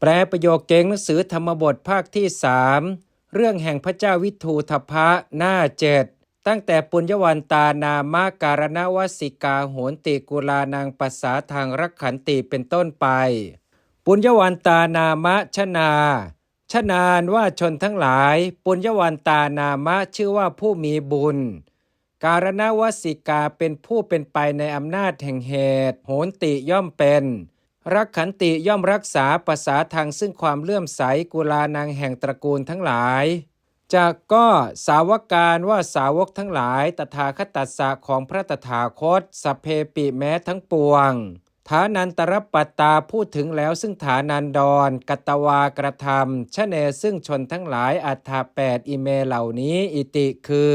แปลประโยคเก่งหนังสือธรรมบทภาคที่สามเรื่องแห่งพระเจ้าวิทูทพะหน้าเจ็ดตั้งแต่ปุญญวันตานามะการณวสิกาโหนติกุลานางปัสสาทางรักขันติเป็นต้นไป ปุญญวันตานามะชนาชนานว่าชนทั้งหลาย ปุญญวันตานามะชื่อว่าผู้มีบุญ การณวสิกาเป็นผู้เป็นไปในอำนาจแห่งเหตุ โหนติย่อมเป็น รักขันติย่อมรักษาภาษาทางซึ่งความเลื่อมใสกุลานางแห่งตระกูลทั้งหลาย จากก็สาวกการว่าสาวกทั้งหลายตถาคตัสสะของพระตถาคตสพเพปิแม้ทั้งปวง ฐานันตรปัตตาพูดถึงแล้วซึ่งฐานันดร กัตวากระทำชะเนซึ่งชนทั้งหลายอัฏฐาแปดอิเมเหล่านี้อิติคือ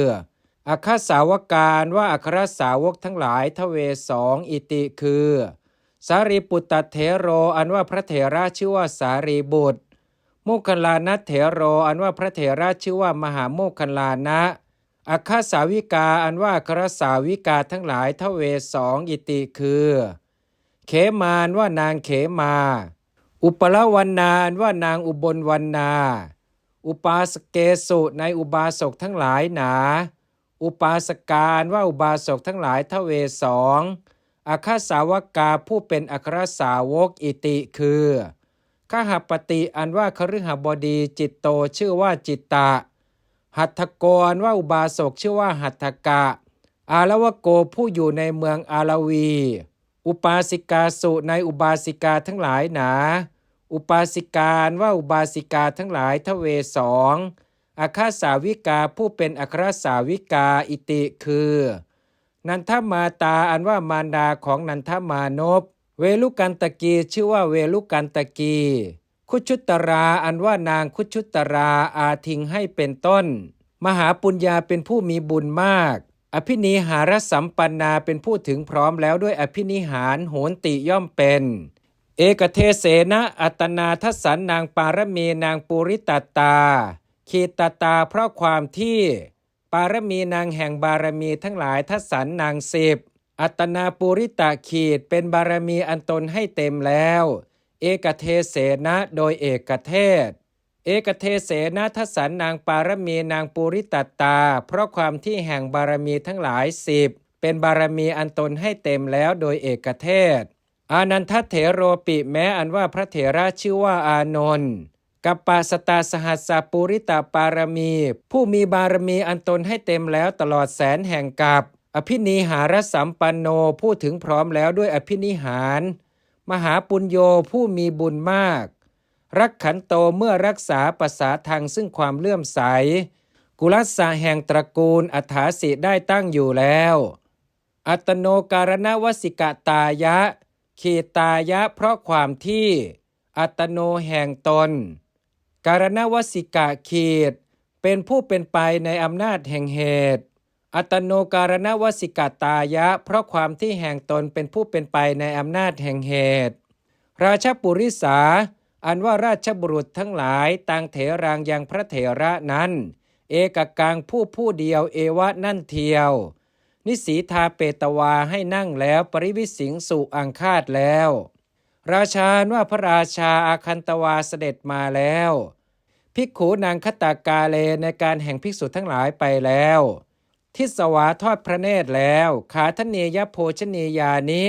อัครสาวการว่าอัครสาวกทั้งหลายทเวสองอิติคือ สารีปุตตเถโร อันว่าพระเถระชื่อว่าสารีบุตร โมคคัลลานะเถโร อันว่าพระเถระชื่อว่ามหาโมคคัลลานะอัคคสาวิกาอันว่าครสาวิกาทั้งหลายทเวสองอิติคือ เขมานว่านางเขมา อุปละวันนานว่านางอุบลวันนา อุปาสเกสุในอุบาสกทั้งหลายหนา อุปาสการว่าอุบาสกทั้งหลายทเวสอง อาคาสาวกาผู้เป็นอัครสาวกอิติคือข้าหปติอันว่าคฤหบดีจิตโตชื่อว่าจิตตะ หัตถกรว่าอุบาสกชื่อว่าหัตถกะ อาลวโกผู้อยู่ในเมืองอาลวี อุปาสิกาสุในอุบาสิกาทั้งหลายหนา อุปาสิกาว่าอุบาสิกาทั้งหลายทเวสองอาคาสาวิกาผู้เป็นอัครสาวิกาอิติคือ นันทมาตาอันว่ามารดาของนันทมานพ เวลุกันตะกีชื่อว่าเวลุกันตะกี คุชุตราอันว่านางคุชุตราอาทิงให้เป็นต้น มหาปุญญาเป็นผู้มีบุญมาก อภินิหารสัมปันนาเป็นผู้ถึงพร้อมแล้วด้วยอภินิหารโหนติย่อมเป็น เอกเทเสนะอัตนาทสันนางปารมีนางปุริตตาขีตตาเพราะความที่ ปารมีนางแห่งบารมีทั้งหลายทสันนางสิบอัตนาปุริตะขีดเป็นบารมีอันตนให้เต็มแล้ว เอกเทเสนะโดยเอกเทศ เอกเทเสนะทสันนางปารมีนางปุริตตา เพราะความที่แห่งบารมีทั้งหลายสิบเป็นบารมีอันตนให้เต็มแล้วโดยเอกเทศ อานันทเถโรปิแม้อันว่าพระเถระชื่อว่าอานนท์ กัปปาสตาสหัสสปุริตาปารมี ผู้มีบารมีอันตนให้เต็มแล้วตลอดแสนแห่งกับ อภินิหารสัมปันโนผู้ถึงพร้อมแล้วด้วยอภินิหาร มหาปุญโยผู้มีบุญมาก รักขันโตเมื่อรักษาภาษาทางซึ่งความเลื่อมใส กุลัสสะแห่งตระกูลอัฐาสิได้ตั้งอยู่แล้ว อัตโนการณวสิกตายะขีตายะเพราะความที่ อัตโนแห่งตน การณวสิกะขีด เป็นผู้เป็นไปในอำนาจแห่งเหตุ อัตโนการณวสิกตายะ เพราะความที่แห่งตนเป็นผู้เป็นไปในอำนาจแห่งเหตุ ราชปุริสา อันว่าราชบุรุษทั้งหลายต่างเถรังยังพระเถระนั้น เอกกังผู้ผู้เดียวเอวะนั่นเทียว นิสีทาเปตวาให้นั่งแล้วปริวิสิงสุอังคาดแล้ว ราชาว่าพระราชาอาคันตวาเสด็จมาแล้ว ภิกขุนางคตากาเลในการแห่งภิกษุทั้งหลายไปแล้ว ทิสวาทอดพระเนตรแล้ว ขาทเนยโภชเนยานิ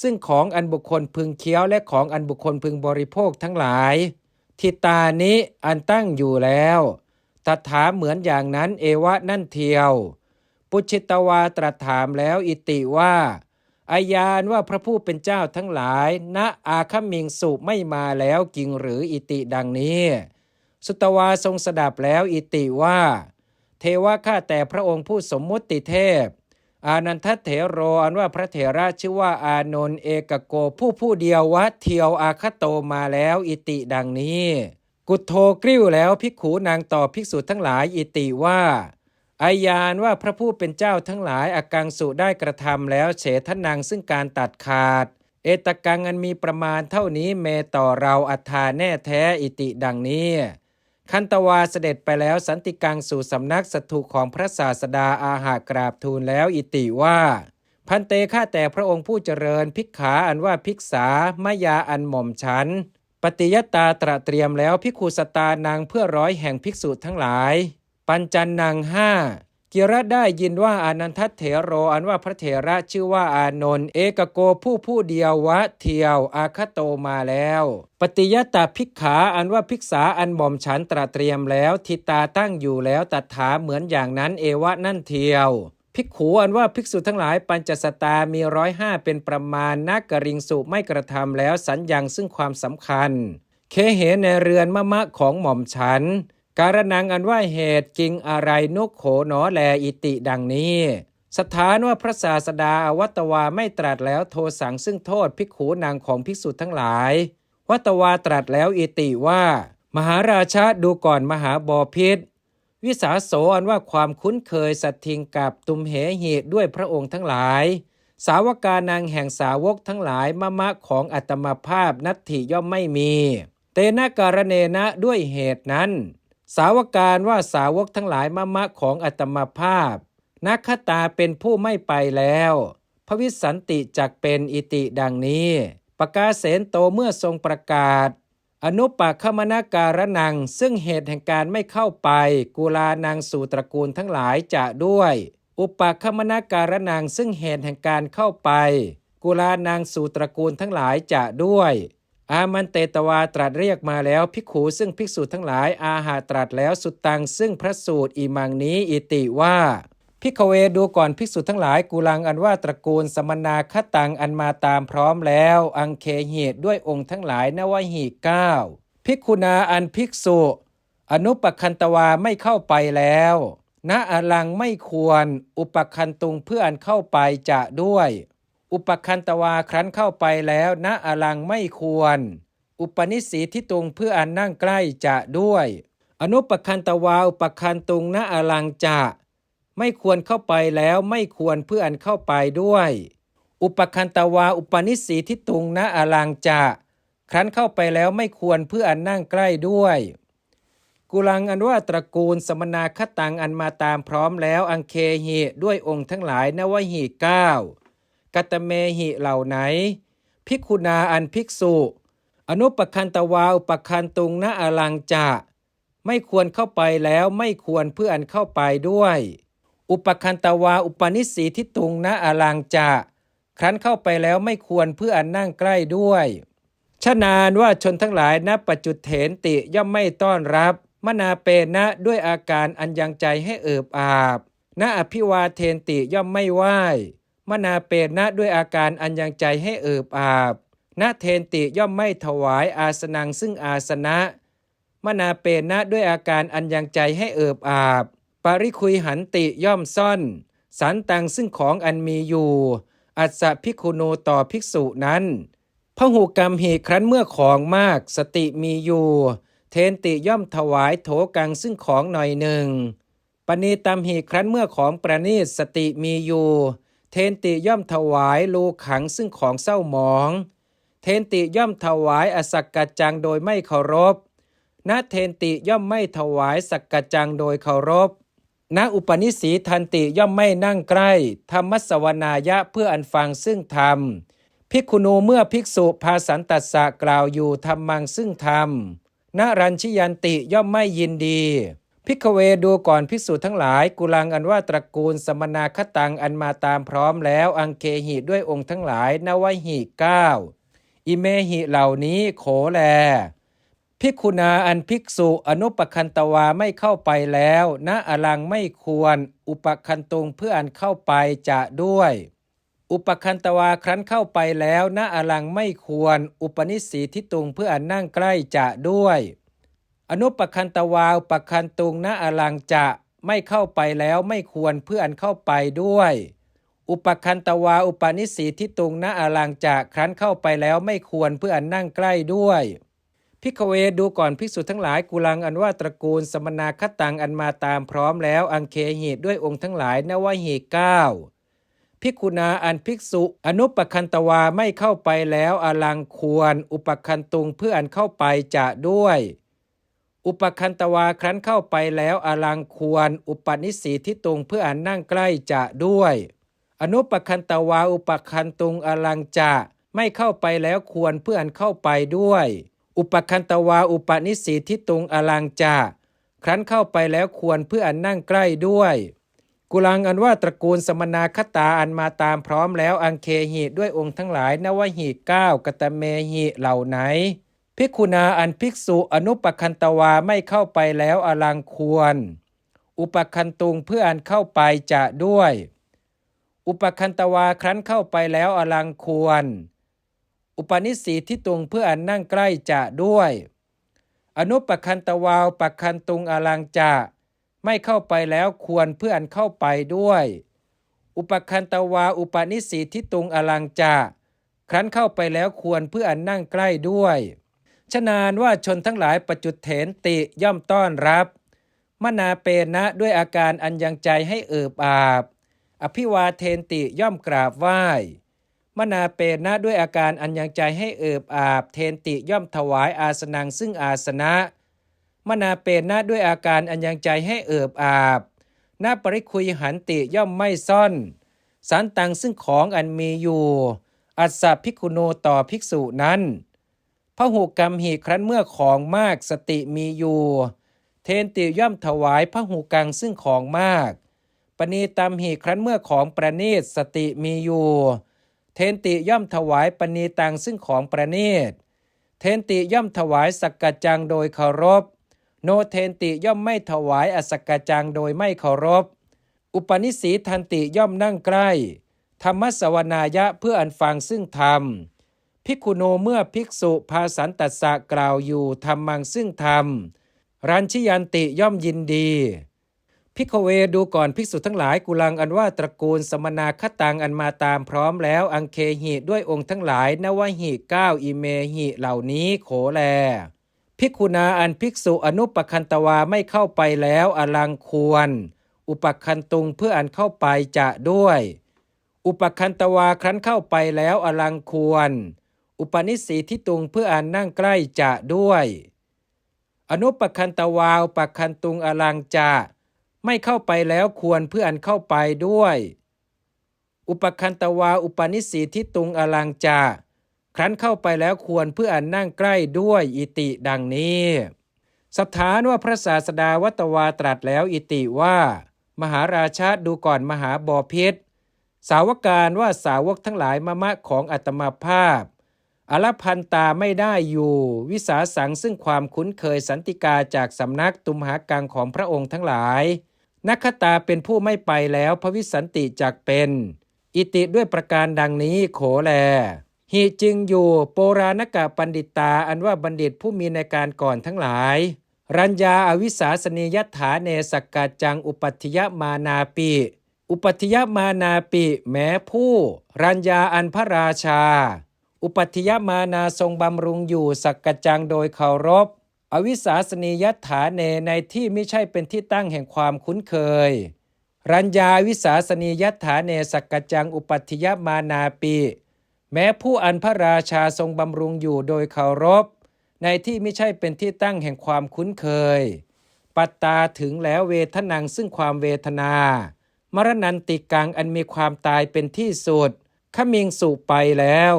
ซึ่งของอันบุคคลพึงเคี้ยวและของอันบุคคลพึงบริโภคทั้งหลาย ทิตานิอันตั้งอยู่แล้วตถาเหมือนอย่างนั้นเอวะนั่นเทียว ปุชิตวาตรัสถามแล้วอิติว่าอายานว่าพระผู้เป็นเจ้าทั้งหลายณอาคมิงสุไม่มาแล้วจริงหรืออิติดังนี้ สุตวาทรงสดับแล้วอิติว่า เทวะข้าแต่พระองค์ผู้สมมุติเทพ อานันทเถโรอันว่าพระเถระชื่อว่าอานนท์เอกโกผู้ผู้เดียววะเทียวอาคโตมาแล้วอิติดังนี้ กุโทกริ้วแล้วภิกขูนางต่อภิกษุทั้งหลายอิติว่าอายานว่าพระผู้เป็นเจ้าทั้งหลายอากังสุได้กระทำแล้วเฉทนังซึ่งการตัดขาด เอตกังอันมีประมาณเท่านี้เมต่อเราอัฏฐาแน่แท้อิติดังนี้ คันตวาเสด็จไปแล้วสันติกังสู่สำนักสัตถุของพระศาสดาอาหากราบทูลแล้วอิติว่า พันเตข้าแต่พระองค์ผู้เจริญพิกขาอันว่าพิกษามายาอันหม่อมฉัน ปฏิยตาตระเตรียมแล้วพิคูสตานางเพื่อร้อยแห่งภิกษุทั้งหลาย ปัญจันนางห้า กิระได้ยินว่าอานันทเถโรอันว่าพระเถระชื่อว่าอานนท์เอกโกผู้ผู้เดียววะเทียว อาคโตมาแล้ว ปฏิยตาภิกขาอันว่าภิกษาอันหม่อมฉันตระเตรียมแล้วทิตาตั้งอยู่แล้วตัดถาเหมือนอย่างนั้นเอวะนั่นเทียวภิกขูอันว่าภิกษุทั้งหลายปัญจสตามีร้อยห้าเป็นประมาณนักกริงสุไม่กระทำแล้วสัญญังซึ่งความสำคัญ เคเหในเรือนมะมะของหม่อมฉัน การนังอันว่าเหตุกิงอะไรนุกโขหนอแลอิติดังนี้ สถานว่าพระศาสดาอวัตวาไม่ตรัสแล้วโทสังซึ่งโทษภิกขูนางของภิกษุทั้งหลาย วัตวาตรัสแล้วอิติว่า มหาราชาดูก่อนมหาบอพิษวิสาโสอันว่าความคุ้นเคยสัตทิงกับตุมเหหิด้วยพระองค์ทั้งหลาย สาวกานางแห่งสาวกทั้งหลายมะมะของอัตมาภาพนัตถิย่อมไม่มี เตนะการเนนะด้วยเหตุนั้น สาวการว่าสาวกทั้งหลายมะมะของอัตมาภาพ นักขตาเป็นผู้ไม่ไปแล้ว พระวิสันติจักเป็นอิติดังนี้ประกาศเสนโตเมื่อทรงประกาศ อนุปคมนาการนัง ซึ่งเหตุแห่งการไม่เข้าไป กุลานังสู่ตระกูลทั้งหลายจะด้วย อุปคมนาการนังซึ่งเหตุแห่งการเข้าไป กุลานังสู่ตระกูลทั้งหลายจะด้วย อามันเตตวาตรัสเรียกมาแล้วภิกขูซึ่งภิกษุทั้งหลายอาหาตรัสแล้วสุดตังซึ่งพระสูตรอีมังนี้อิติว่าพิกเวดูก่อนภิกษุทั้งหลายกุลังอันว่าตระกูลสมนาคตังอันมาตามพร้อมแล้ว อังเคเหตุด้วยองค์ทั้งหลายนวหิเก้าภิกขุนาอันภิกษุ อนุปคันตวาไม่เข้าไปแล้วณอลังไม่ควร อุปคันตุงเพื่ออันเข้าไปจะด้วย อุปคันตวาครั้นเข้าไปแล้วณอลังไม่ควร อุปนิสีที่ตุงเพื่ออันนั่งใกล้จะด้วย อนุปคันตวาอุปคันตุงณอลังจะ ไม่ควรเข้าไปแล้วไม่ควรเพื่ออันเข้าไปด้วย อุปคันตวาอุปนิสีที่ตุงณอลังจะ ครั้นเข้าไปแล้วไม่ควรเพื่ออันนั่งใกล้ด้วย กุลังอันว่าตระกูลสมนาคตังอันมาตามพร้อมแล้วอังเคหิด้วยองค์ทั้งหลายนวหิเก้า กัตเมหิเหล่าไหน ภิกขุนาอันภิกษุ อนุปคันตวาอุปคันตุงณอลังจะ ไม่ควรเข้าไปแล้วไม่ควรเพื่ออันเข้าไปด้วย อุปคันตวาอุปนิสีที่ตุงณอลังจะครั้นเข้าไปแล้วไม่ควรเพื่ออันนั่งใกล้ด้วยชนานว่าชนทั้งหลายณปัจจุเถนติย่อมไม่ต้อนรับ มนาเปนะด้วยอาการอันยังใจให้เอิบอาบณอภิวาเทนติย่อมไม่ไหว้ มนาเปนะด้วยอาการอันยังใจให้เอิบอาบณเทนติย่อมไม่ถวายอาสนังซึ่งอาสนะ มนาเปนะด้วยอาการอันยังใจให้เอิบอาบ ปาริคุยหันติย่อมซ่อน สันตังซึ่งของอันมีอยู่ อัสสะพิคุโนต่อภิกษุนั้นพหูกรรมหีครั้นเมื่อของมากสติมีอยู่ เทนติย่อมถวายโถกังซึ่งของหน่อยหนึ่งปณีตามหีครั้นเมื่อของประณีตสติมีอยู่ เทนติย่อมถวายโลขังซึ่งของเศร้าหมอง เทนติย่อมถวายอสักกัจจังโดยไม่เคารพณเทนติย่อมไม่ถวายสักกัจจังโดยเคารพณอุปนิสีทันติย่อมไม่นั่งใกล้ ธรรมสวนายะเพื่ออันฟังซึ่งธรรม ภิกขุนูเมื่อภิกษุพาสันตัสสะกล่าวอยู่ธรรมังซึ่งธรรมณรัญชิยันติย่อมไม่ยินดี ภิกเวดูก่อนภิกษุทั้งหลาย กุลังอันว่าตระกูลสมนาคตังอันมาตามพร้อมแล้ว อังเคหิด้วยองค์ทั้งหลายนวหิเก้าอิเมหิเหล่านี้โขแลภิกขุนาอันภิกษุอนุปคันตวาไม่เข้าไปแล้วณอลังไม่ควร อุปคันตุงเพื่ออันเข้าไปจะด้วย อุปคันตวาครั้นเข้าไปแล้วณอลังไม่ควร อุปนิสีทิตุงเพื่ออันนั่งใกล้จะด้วย อนุปคันตวาอุปคันตุงณอลังจะไม่เข้าไปแล้วไม่ควรเพื่ออันเข้าไปด้วย อุปคันตวาอุปนิสีทิตุงณอลังจะครั้นเข้าไปแล้วไม่ควรเพื่ออันนั่งใกล้ด้วยพิกเวดูก่อนภิกษุทั้งหลายกุลังอันว่าตระกูลสมนาคตังอันมาตามพร้อมแล้วอังเคหิด้วยองค์ทั้งหลายนวหิเก้าภิกขุนาอันภิกษุ อนุปคันตวาไม่เข้าไปแล้วอลังควร อุปคันตุงเพื่ออันเข้าไปจะด้วย อุปคันตวาครั้นเข้าไปแล้วอลังควร อุปนิสีทิตุงเพื่ออันนั่งใกล้จะด้วย อนุปคันตวาอุปคันตุงอลังจะไม่เข้าไปแล้วควรเพื่ออันเข้าไปด้วย อุปคันตวาอุปนิสีทิตุงอลังจะครั้นเข้าไปแล้วควรเพื่ออันนั่งใกล้ด้วย กุลังอันว่าตระกูลสมนาคตาอันมาตามพร้อมแล้วอังเคหิด้วยองค์ทั้งหลายนวหิเก้ากตเมหิเหล่าไหน ภิกขุนาอันภิกษุอนุปคันตวาไม่เข้าไปแล้วอลังควร อุปคันตุงเพื่ออันเข้าไปจะด้วย อุปคันตวาครั้นเข้าไปแล้วอลังควร อุปนิสีที่ตุงเพื่ออันนั่งใกล้จะด้วย อนุปคันตวาปคันตุงอลังจะไม่เข้าไปแล้วควรเพื่ออันเข้าไปด้วย อุปคันตวาอุปนิสีที่ตุงอลังจะครั้นเข้าไปแล้วควรเพื่ออันนั่งใกล้ด้วย ฉนานว่าชนทั้งหลายประจุดเถนติย่อมต้อนรับ มนาเปนะด้วยอาการอันยังใจให้เอิบอาบ อภิวาเทนติย่อมกราบไหว้มนาเปนะด้วยอาการอันยังใจให้เอิบอาบ เทนติย่อมถวายอาสนังซึ่งอาสนะ มนาเปนะด้วยอาการอันยังใจให้เอิบอาบหน้าปริคุยหันติย่อมไม่ซ่อนสันตังซึ่งของอันมีอยู่ อัสสะภิกุโนต่อภิกษุนั้น พระหูกรรมหีครั้นเมื่อของมากสติมีอยู่ เทนติย่อมถวายพระหูกังซึ่งของมากปณีตามหีครั้นเมื่อของประณีตสติมีอยู่ เทนติย่อมถวายปณีตังซึ่งของประณีตเทนติย่อมถวายสักกะจังโดยเคารพ โนเทนติย่อมไม่ถวายอสักกะจังโดยไม่เคารพ อุปนิสีทันติย่อมนั่งใกล้ ธรรมสวนายะเพื่ออันฟังซึ่งธรรม ภิกขุโนเมื่อภิกษุพาสันตัสสะกล่าวอยู่ธรรมังซึ่งธรรม รันชิยันติย่อมยินดีพิกเวดูก่อนภิกษุทั้งหลายกุลังอันว่าตระกูลสมนาคตังอันมาตามพร้อมแล้วอังเคหิด้วยองค์ทั้งหลายนวหิเก้าอิเมหิเหล่านี้โขแล ภิกขุนาอันภิกษุอนุปคันตวาไม่เข้าไปแล้วอลังควร อุปคันตุงเพื่ออันเข้าไปจะด้วย อุปคันตวาครั้นเข้าไปแล้วอลังควร อุปนิสีที่ตุงเพื่ออันนั่งใกล้จะด้วย อนุปคันตวาอุปคันตุงอลังจะไม่เข้าไปแล้วควรเพื่ออันเข้าไปด้วย อุปคันตวาอุปนิสีที่ตุงอลังจะครั้นเข้าไปแล้วควรเพื่ออันนั่งใกล้ด้วยอิติดังนี้สถานว่าพระศาสดาวัตวาตรัสแล้วอิติว่า มหาราชาดูก่อนมหาบอพิษสาวการว่าสาวกทั้งหลายมะมะของอัตมาภาพ อลพันตาไม่ได้อยู่ วิสาสังซึ่งความคุ้นเคยสันติกาจากสำนักตุมหากังของพระองค์ทั้งหลาย นักขตาเป็นผู้ไม่ไปแล้วพระวิสันติจักเป็น อิติด้วยประการดังนี้โขแลหิจึงอยู่โปราณกะปันดิตาอันว่าบัณฑิตผู้มีในการก่อนทั้งหลาย รัญญาอวิสาสนียถาเนสกกาจังอุปัติยมานาปิอุปัติยมานาปิ แม้ผู้ รัญญาอันพระราชา อุปัติยมานาทรงบำรุงอยู่สักกจังโดยเคารพ อวิสาสนียถาเนในที่ไม่ใช่เป็นที่ตั้งแห่งความคุ้นเคย รัญญาวิสาสนียถาเนสักกจังอุปัติยมานาปิแม้ผู้อันพระราชาทรงบำรุงอยู่โดยเคารพ ในที่ไม่ใช่เป็นที่ตั้งแห่งความคุ้นเคย ปัตตาถึงแล้วเวทนังซึ่งความเวทนา มรณันติกังอันมีความตายเป็นที่สุดขมิงสุไปแล้ว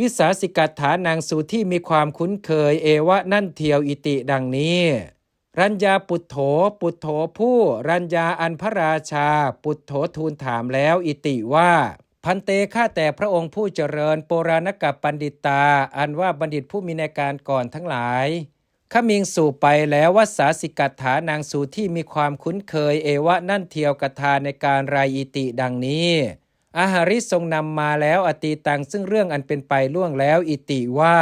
วิสาสิกัตถานางสูที่มีความคุ้นเคยเอวะนั่นเทียวอิติดังนี้ รัญญาปุตโถปุตโถผู้ รัญญาอันพระราชา ปุตโถทูลถามแล้วอิติว่าพันเตข้าแต่พระองค์ผู้เจริญโปราณกับปันดิตา อันว่าบัณฑิตผู้มีในการก่อนทั้งหลายขมิงสู่ไปแล้ววัสาสิกัตถานางสู่ที่มีความคุ้นเคยเอวะนั่นเทียวกถาในการรายอิติดังนี้ อาหาริทรงนำมาแล้วอตีตังซึ่งเรื่องอันเป็นไปล่วงแล้วอิติว่า